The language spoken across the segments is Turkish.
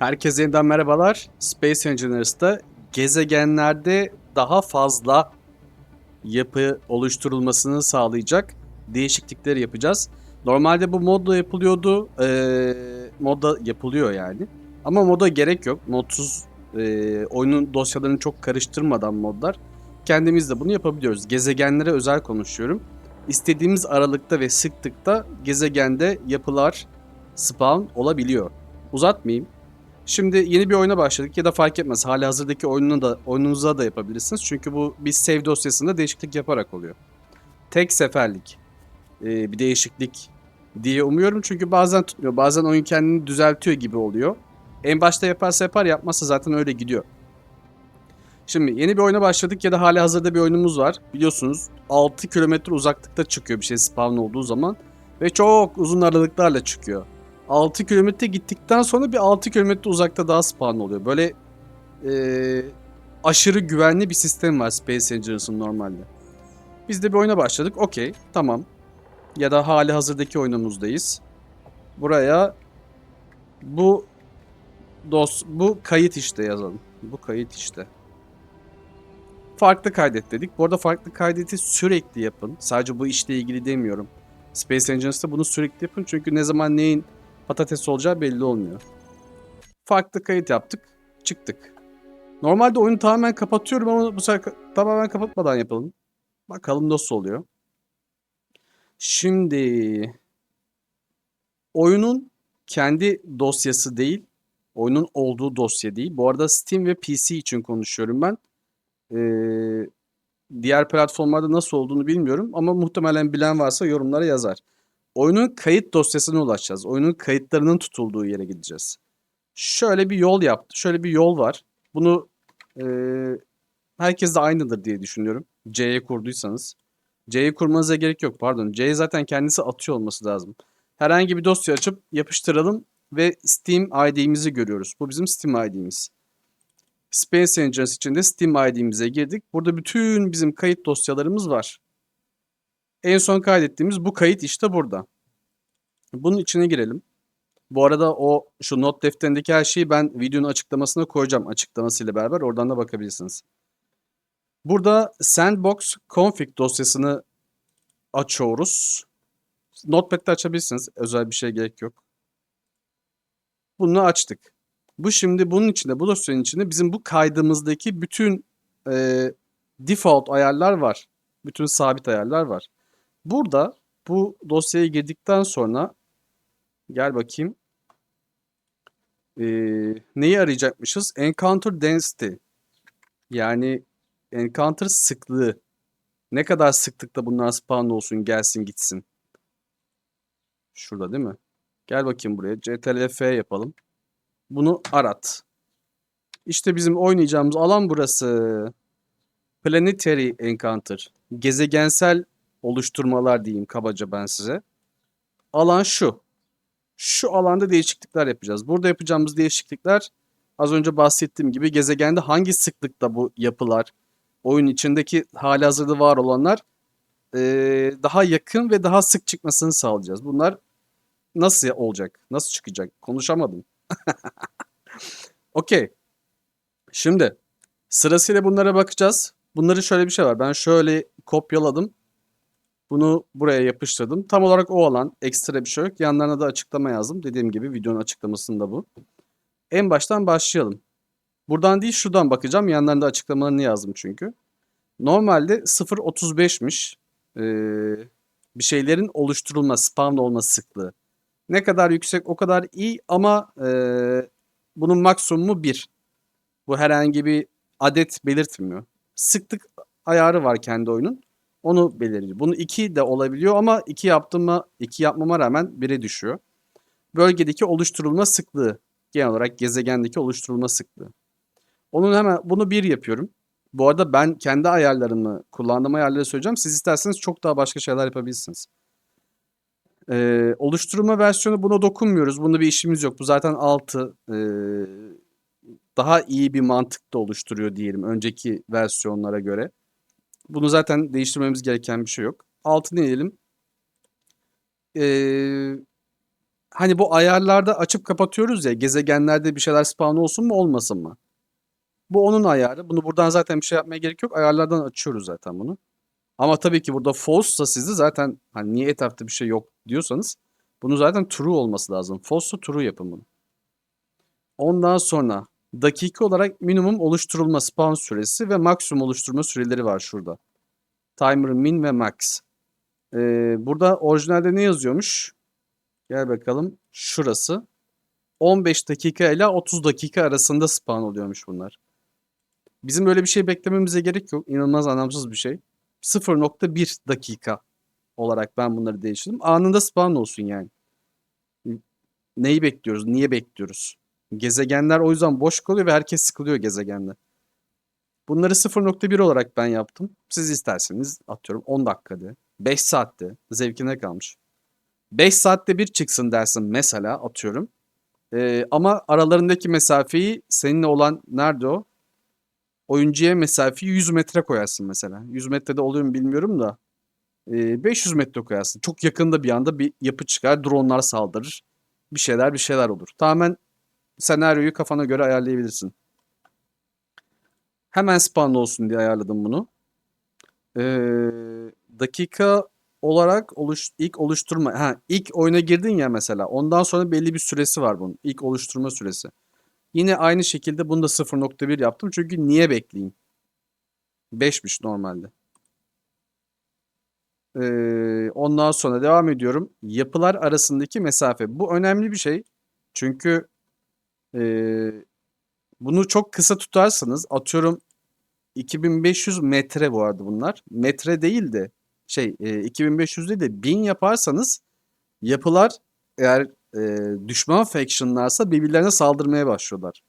Herkese yeniden merhabalar. Space Engineers'ta gezegenlerde daha fazla yapı oluşturulmasını sağlayacak değişiklikler yapacağız. Normalde bu modda yapılıyordu. Ee, modda yapılıyor yani. Ama moda gerek yok. Modsuz e, oyunun dosyalarını çok karıştırmadan modlar. Kendimiz de bunu yapabiliyoruz. Gezegenlere özel konuşuyorum. İstediğimiz aralıkta ve sıklıkta gezegende yapılar spawn olabiliyor. Uzatmayayım. Şimdi yeni bir oyuna başladık ya da fark etmez. Hali hazırdaki oyununu da oyununuza da yapabilirsiniz. Çünkü bu bir save dosyasında değişiklik yaparak oluyor. Tek seferlik e, bir değişiklik diye umuyorum. Çünkü bazen tutmuyor. Bazen oyun kendini düzeltiyor gibi oluyor. En başta yaparsa yapar yapmazsa zaten öyle gidiyor. Şimdi yeni bir oyuna başladık ya da hali hazırda bir oyunumuz var. Biliyorsunuz 6 kilometre uzaklıkta çıkıyor bir şey spawn olduğu zaman. Ve çok uzun aralıklarla çıkıyor. 6 kilometre gittikten sonra bir 6 kilometre uzakta daha spawn oluyor. Böyle eee, aşırı güvenli bir sistem var Space Engineers'ın normalde. Biz de bir oyuna başladık. Okey, tamam. Ya da hali hazırdaki oyunumuzdayız. Buraya bu dos bu kayıt işte yazalım. Bu kayıt işte. Farklı kaydet dedik. Bu arada farklı kaydeti sürekli yapın. Sadece bu işle ilgili demiyorum. Space Engineers'ta bunu sürekli yapın çünkü ne zaman neyin patates olacağı belli olmuyor. Farklı kayıt yaptık, çıktık. Normalde oyunu tamamen kapatıyorum ama bu sefer tamamen kapatmadan yapalım. Bakalım nasıl oluyor. Şimdi oyunun kendi dosyası değil, oyunun olduğu dosya değil. Bu arada Steam ve PC için konuşuyorum ben. Ee, diğer platformlarda nasıl olduğunu bilmiyorum ama muhtemelen bilen varsa yorumlara yazar. Oyunun kayıt dosyasına ulaşacağız. Oyunun kayıtlarının tutulduğu yere gideceğiz. Şöyle bir yol yaptı. Şöyle bir yol var. Bunu e, herkes de aynıdır diye düşünüyorum. C'ye kurduysanız. C'yi kurmanıza gerek yok pardon. C'ye zaten kendisi atıyor olması lazım. Herhangi bir dosya açıp yapıştıralım ve Steam ID'mizi görüyoruz. Bu bizim Steam ID'miz. Space Engineers için de Steam ID'mize girdik. Burada bütün bizim kayıt dosyalarımız var. En son kaydettiğimiz bu kayıt işte burada. Bunun içine girelim. Bu arada o şu not defterindeki her şeyi ben videonun açıklamasına koyacağım açıklamasıyla beraber. Oradan da bakabilirsiniz. Burada sandbox config dosyasını açıyoruz. Notepad'de açabilirsiniz. Özel bir şey gerek yok. Bunu açtık. Bu şimdi bunun içinde, bu dosyanın içinde bizim bu kaydımızdaki bütün e, default ayarlar var. Bütün sabit ayarlar var. Burada bu dosyaya girdikten sonra gel bakayım. Ee, neyi arayacakmışız? Encounter density. Yani encounter sıklığı. Ne kadar sıklıkta bunlar spawn olsun, gelsin, gitsin. Şurada değil mi? Gel bakayım buraya. CTRL-F yapalım. Bunu arat. İşte bizim oynayacağımız alan burası. Planetary Encounter. Gezegensel oluşturmalar diyeyim kabaca ben size. Alan şu. Şu alanda değişiklikler yapacağız. Burada yapacağımız değişiklikler az önce bahsettiğim gibi gezegende hangi sıklıkta bu yapılar, oyun içindeki hali hazırda var olanlar eee, daha yakın ve daha sık çıkmasını sağlayacağız. Bunlar nasıl olacak? Nasıl çıkacak? Konuşamadım. Okey. Şimdi sırasıyla bunlara bakacağız. Bunları şöyle bir şey var. Ben şöyle kopyaladım. Bunu buraya yapıştırdım. Tam olarak o alan. Ekstra bir şey yok. Yanlarına da açıklama yazdım. Dediğim gibi videonun açıklamasında bu. En baştan başlayalım. Buradan değil şuradan bakacağım. Yanlarında açıklamalarını yazdım çünkü. Normalde 0.35'miş. Ee, bir şeylerin oluşturulma, spawn olma sıklığı. Ne kadar yüksek o kadar iyi ama ee, bunun maksimumu 1. Bu herhangi bir adet belirtmiyor. Sıklık ayarı var kendi oyunun. Onu belirliyor. Bunu 2 de olabiliyor ama 2 yaptığıma 2 yapmama rağmen 1'e düşüyor. Bölgedeki oluşturulma sıklığı. Genel olarak gezegendeki oluşturulma sıklığı. Onun hemen bunu 1 yapıyorum. Bu arada ben kendi ayarlarımı, kullandığım ayarları söyleyeceğim. Siz isterseniz çok daha başka şeyler yapabilirsiniz. Ee, oluşturma versiyonu buna dokunmuyoruz. Bunda bir işimiz yok. Bu zaten 6. Ee, daha iyi bir mantıkta oluşturuyor diyelim önceki versiyonlara göre. Bunu zaten değiştirmemiz gereken bir şey yok. Altını inelim. Ee, hani bu ayarlarda açıp kapatıyoruz ya gezegenlerde bir şeyler spawn olsun mu olmasın mı? Bu onun ayarı. Bunu buradan zaten bir şey yapmaya gerek yok. Ayarlardan açıyoruz zaten bunu. Ama tabii ki burada false'sa sizde zaten hani niye etrafta bir şey yok diyorsanız bunu zaten true olması lazım. False'sa true yapın bunu. Ondan sonra dakika olarak minimum oluşturulma spawn süresi ve maksimum oluşturma süreleri var şurada. Timer min ve max. Ee, burada orijinalde ne yazıyormuş? Gel bakalım. Şurası. 15 dakika ile 30 dakika arasında spawn oluyormuş bunlar. Bizim böyle bir şey beklememize gerek yok. İnanılmaz anlamsız bir şey. 0.1 dakika olarak ben bunları değiştirdim. Anında spawn olsun yani. Neyi bekliyoruz? Niye bekliyoruz? Gezegenler o yüzden boş kalıyor ve herkes sıkılıyor gezegende. Bunları 0.1 olarak ben yaptım. Siz isterseniz atıyorum 10 dakika de. 5 saatte. Zevkine kalmış. 5 saatte bir çıksın dersin mesela atıyorum. Ee, ama aralarındaki mesafeyi seninle olan nerede o? Oyuncuya mesafeyi 100 metre koyarsın mesela. 100 metrede oluyor mu bilmiyorum da. Ee, 500 metre koyarsın. Çok yakında bir anda bir yapı çıkar. Dronlar saldırır. Bir şeyler bir şeyler olur. Tamamen senaryoyu kafana göre ayarlayabilirsin. Hemen spawn olsun diye ayarladım bunu. Ee, dakika olarak oluş, ilk oluşturma, ha, ilk oyuna girdin ya mesela. Ondan sonra belli bir süresi var bunun. İlk oluşturma süresi. Yine aynı şekilde bunu da 0.1 yaptım. Çünkü niye bekleyeyim? 5'miş normalde. Ee, ondan sonra devam ediyorum. Yapılar arasındaki mesafe. Bu önemli bir şey. Çünkü e, bunu çok kısa tutarsanız atıyorum 2500 metre bu arada bunlar. Metre değil de şey e, 2500 değil de 1000 yaparsanız yapılar eğer e, düşman factionlarsa birbirlerine saldırmaya başlıyorlar.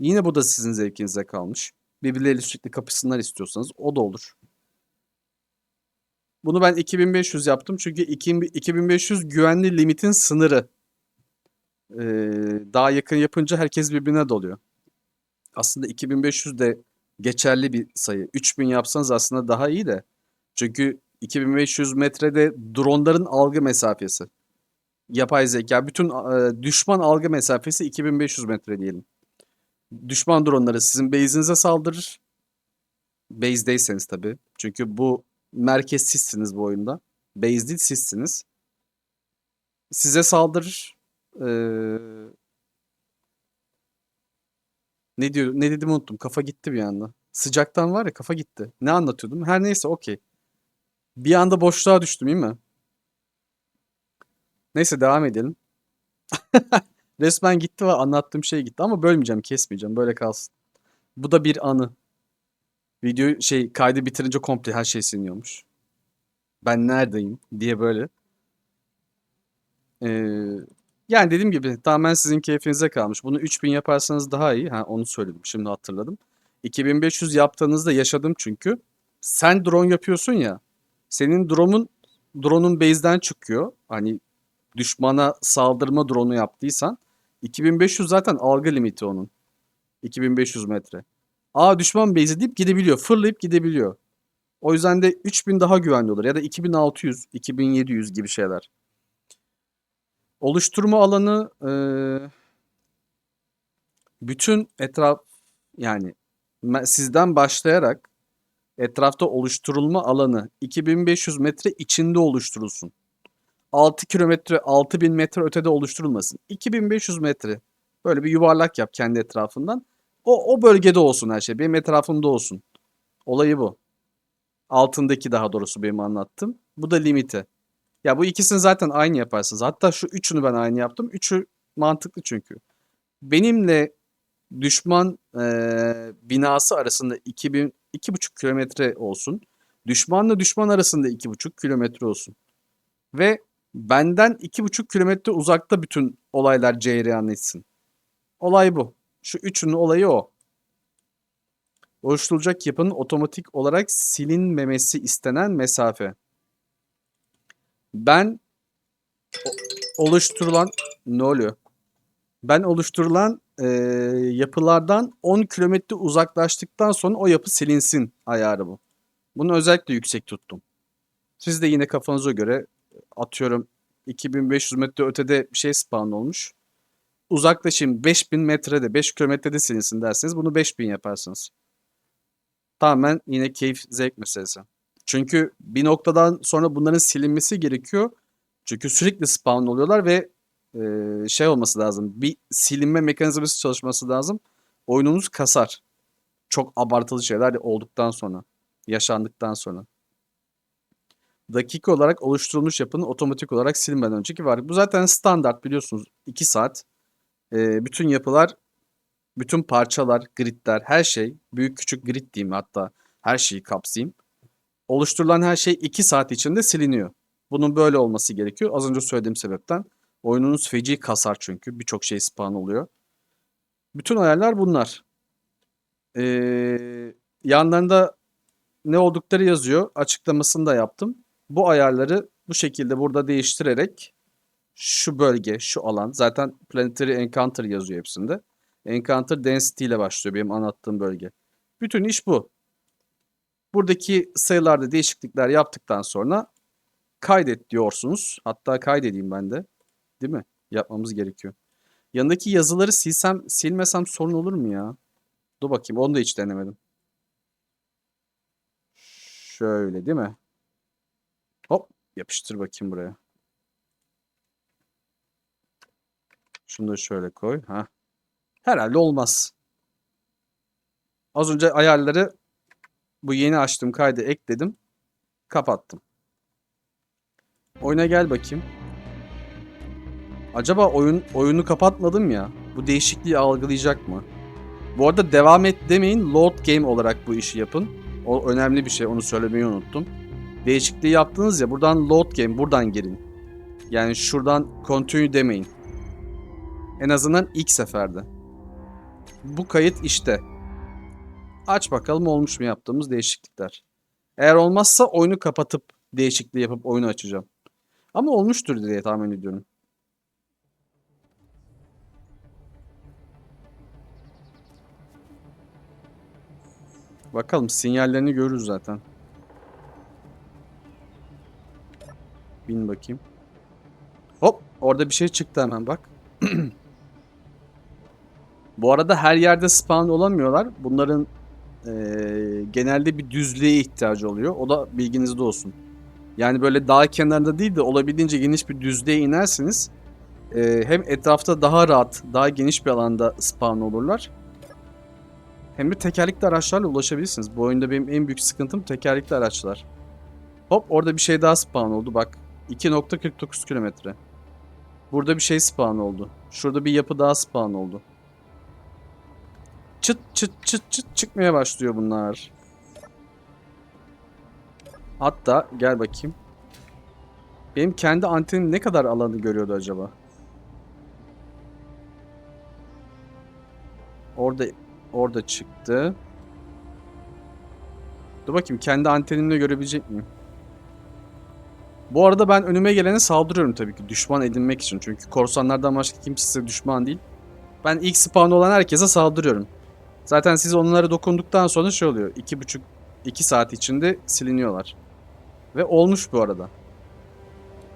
Yine bu da sizin zevkinize kalmış. Birbirleriyle sürekli kapışsınlar istiyorsanız o da olur. Bunu ben 2500 yaptım çünkü 2500 güvenli limitin sınırı. Ee, daha yakın yapınca herkes birbirine doluyor. Aslında 2500 de geçerli bir sayı. 3000 yapsanız aslında daha iyi de. Çünkü 2500 metrede dronların algı mesafesi. Yapay zeka. Bütün e, düşman algı mesafesi 2500 metre diyelim. Düşman dronları sizin base'inize saldırır. Base'deyseniz tabii. Çünkü bu merkez sizsiniz bu oyunda. Base değil sizsiniz. Size saldırır. Ee, ne diyor? Ne dedim unuttum. Kafa gitti bir anda. Sıcaktan var ya kafa gitti. Ne anlatıyordum? Her neyse okey. Bir anda boşluğa düştüm değil mi? Neyse devam edelim. Resmen gitti ve anlattığım şey gitti ama bölmeyeceğim, kesmeyeceğim. Böyle kalsın. Bu da bir anı. Video şey kaydı bitirince komple her şey siliniyormuş. Ben neredeyim diye böyle. Ee, yani dediğim gibi tamamen sizin keyfinize kalmış. Bunu 3000 yaparsanız daha iyi. Ha onu söyledim. Şimdi hatırladım. 2500 yaptığınızda yaşadım çünkü. Sen drone yapıyorsun ya. Senin drone'un drone'un base'den çıkıyor. Hani düşmana saldırma drone'u yaptıysan 2500 zaten algı limiti onun. 2500 metre. Aa düşman base'i deyip gidebiliyor. Fırlayıp gidebiliyor. O yüzden de 3000 daha güvenli olur. Ya da 2600, 2700 gibi şeyler. Oluşturma alanı e, bütün etraf yani sizden başlayarak etrafta oluşturulma alanı 2500 metre içinde oluşturulsun. 6 kilometre, 6000 metre ötede oluşturulmasın. 2500 metre. Böyle bir yuvarlak yap kendi etrafından. O, o bölgede olsun her şey. Benim etrafımda olsun. Olayı bu. Altındaki daha doğrusu benim anlattım. Bu da limiti. Ya bu ikisini zaten aynı yaparsınız. Hatta şu üçünü ben aynı yaptım. Üçü mantıklı çünkü. Benimle düşman e, binası arasında 2000 2,5 kilometre olsun. Düşmanla düşman arasında 2,5 kilometre olsun. Ve benden 2,5 kilometre uzakta bütün olaylar cereyan etsin. Olay bu. Şu üçünün olayı o. Oluşturulacak yapının otomatik olarak silinmemesi istenen mesafe. Ben oluşturulan ne oluyor? Ben oluşturulan e, yapılardan 10 kilometre uzaklaştıktan sonra o yapı silinsin ayarı bu. Bunu özellikle yüksek tuttum. Siz de yine kafanıza göre atıyorum 2500 metre ötede bir şey spawn olmuş. Uzaklaşayım 5000 metrede 5 kilometrede silinsin derseniz bunu 5000 yaparsınız. Tamamen yine keyif zevk meselesi. Çünkü bir noktadan sonra bunların silinmesi gerekiyor. Çünkü sürekli spawn oluyorlar ve e, şey olması lazım. Bir silinme mekanizması çalışması lazım. Oyununuz kasar. Çok abartılı şeyler olduktan sonra. Yaşandıktan sonra. Dakika olarak oluşturulmuş yapının otomatik olarak silinmeden önceki var. Bu zaten standart biliyorsunuz. 2 saat. E, bütün yapılar, bütün parçalar, gridler, her şey. Büyük küçük grid diyeyim hatta. Her şeyi kapsayayım. Oluşturulan her şey 2 saat içinde siliniyor. Bunun böyle olması gerekiyor. Az önce söylediğim sebepten. Oyununuz feci kasar çünkü. Birçok şey spawn oluyor. Bütün ayarlar bunlar. Ee, yanlarında ne oldukları yazıyor. Açıklamasını da yaptım. Bu ayarları bu şekilde burada değiştirerek şu bölge, şu alan zaten Planetary Encounter yazıyor hepsinde. Encounter Density ile başlıyor benim anlattığım bölge. Bütün iş bu. Buradaki sayılarda değişiklikler yaptıktan sonra kaydet diyorsunuz. Hatta kaydedeyim ben de. Değil mi? Yapmamız gerekiyor. Yanındaki yazıları silsem, silmesem sorun olur mu ya? Dur bakayım onu da hiç denemedim. Şöyle değil mi? Hop yapıştır bakayım buraya. Şunu da şöyle koy. Ha. Herhalde olmaz. Az önce ayarları bu yeni açtığım kaydı ekledim. Kapattım. Oyuna gel bakayım. Acaba oyun oyunu kapatmadım ya. Bu değişikliği algılayacak mı? Bu arada devam et demeyin. Load game olarak bu işi yapın. O önemli bir şey. Onu söylemeyi unuttum. Değişikliği yaptınız ya. Buradan load game. Buradan girin. Yani şuradan continue demeyin. En azından ilk seferde. Bu kayıt işte. Aç bakalım olmuş mu yaptığımız değişiklikler. Eğer olmazsa oyunu kapatıp değişikliği yapıp oyunu açacağım. Ama olmuştur diye tahmin ediyorum. Bakalım sinyallerini görürüz zaten. Bin bakayım. Hop orada bir şey çıktı hemen bak. Bu arada her yerde spawn olamıyorlar. Bunların eee, genelde bir düzlüğe ihtiyacı oluyor. O da bilginizde olsun. Yani böyle dağ kenarında değil de olabildiğince geniş bir düzlüğe inerseniz eee, hem etrafta daha rahat, daha geniş bir alanda spawn olurlar. Hem de tekerlekli araçlarla ulaşabilirsiniz. Bu oyunda benim en büyük sıkıntım tekerlekli araçlar. Hop orada bir şey daha spawn oldu bak. 2.49 kilometre. Burada bir şey spawn oldu. Şurada bir yapı daha spawn oldu. Çıt çıt çıt çıt çıkmaya başlıyor bunlar. Hatta gel bakayım. Benim kendi antenim ne kadar alanı görüyordu acaba? Orada orada çıktı. Dur bakayım kendi antenimle görebilecek miyim? Bu arada ben önüme gelene saldırıyorum tabii ki düşman edinmek için. Çünkü korsanlardan başka kimse düşman değil. Ben ilk spawn olan herkese saldırıyorum. Zaten siz onlara dokunduktan sonra şey oluyor. 2,5 2 saat içinde siliniyorlar. Ve olmuş bu arada.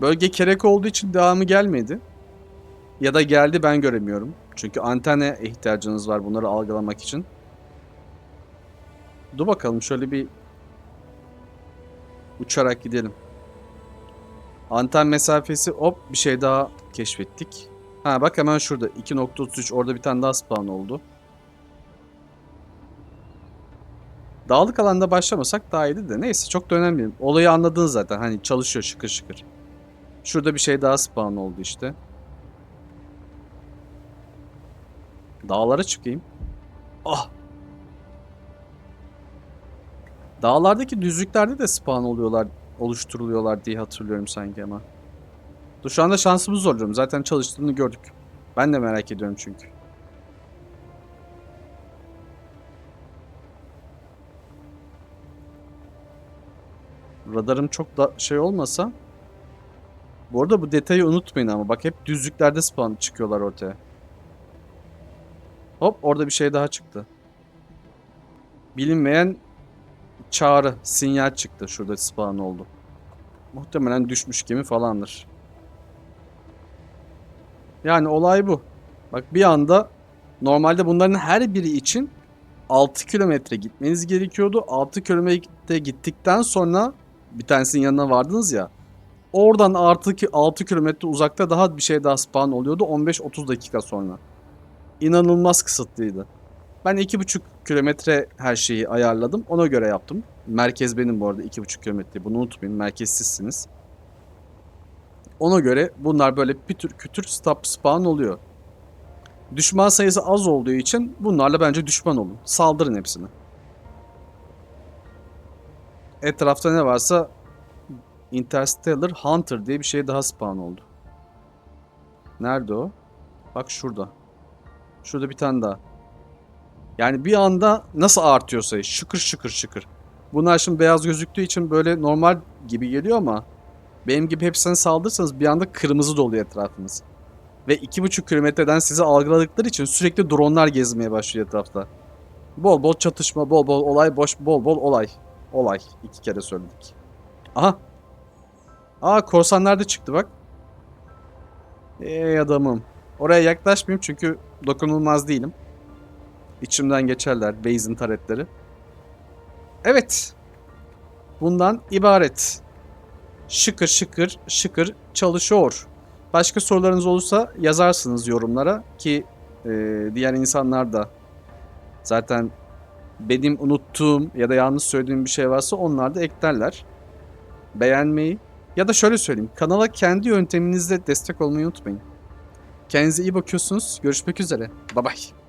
Bölge kerek olduğu için devamı gelmedi. Ya da geldi ben göremiyorum. Çünkü antene ihtiyacınız var bunları algılamak için. Dur bakalım şöyle bir uçarak gidelim. Anten mesafesi hop bir şey daha keşfettik. Ha bak hemen şurada 2.33 orada bir tane daha spawn oldu. Dağlık alanda başlamasak daha iyiydi de neyse çok da önemli. Olayı anladınız zaten hani çalışıyor şıkır şıkır. Şurada bir şey daha spawn oldu işte. Dağlara çıkayım. Ah! Dağlardaki düzlüklerde de spawn oluyorlar, oluşturuluyorlar diye hatırlıyorum sanki ama. Dur şu anda şansımı zorluyorum. Zaten çalıştığını gördük. Ben de merak ediyorum çünkü. Radarım çok da şey olmasa. Bu arada bu detayı unutmayın ama bak hep düzlüklerde spawn çıkıyorlar ortaya. Hop orada bir şey daha çıktı. Bilinmeyen çağrı, sinyal çıktı. Şurada spawn oldu. Muhtemelen düşmüş gemi falandır. Yani olay bu. Bak bir anda normalde bunların her biri için 6 kilometre gitmeniz gerekiyordu. 6 kilometre gittikten sonra bir tanesinin yanına vardınız ya. Oradan artı ki 6 kilometre uzakta daha bir şey daha spawn oluyordu 15-30 dakika sonra. İnanılmaz kısıtlıydı. Ben 2,5 kilometre her şeyi ayarladım. Ona göre yaptım. Merkez benim bu arada 2,5 kilometre. Bunu unutmayın. Merkez sizsiniz. Ona göre bunlar böyle pütür kütür stop spawn oluyor. Düşman sayısı az olduğu için bunlarla bence düşman olun. Saldırın hepsini. Etrafta ne varsa Interstellar Hunter diye bir şey daha spawn oldu. Nerede o? Bak şurada. Şurada bir tane daha. Yani bir anda nasıl artıyor sayı? Şıkır şıkır şıkır. Bunlar şimdi beyaz gözüktüğü için böyle normal gibi geliyor ama benim gibi hepsine saldırırsanız bir anda kırmızı doluyor etrafınız. Ve 2,5 kilometreden sizi algıladıkları için sürekli dronlar gezmeye başlıyor etrafta. Bol bol çatışma, bol bol olay, boş bol bol olay. Olay. iki kere söyledik. Aha. Aa korsanlar da çıktı bak. Ey adamım. Oraya yaklaşmayayım çünkü dokunulmaz değilim. İçimden geçerler base'in taretleri. Evet. Bundan ibaret. Şıkır şıkır şıkır çalışıyor. Başka sorularınız olursa yazarsınız yorumlara ki e, diğer insanlar da zaten benim unuttuğum ya da yanlış söylediğim bir şey varsa onlar da eklerler. Beğenmeyi ya da şöyle söyleyeyim kanala kendi yönteminizle destek olmayı unutmayın. Kendinize iyi bakıyorsunuz. Görüşmek üzere. Bye bye.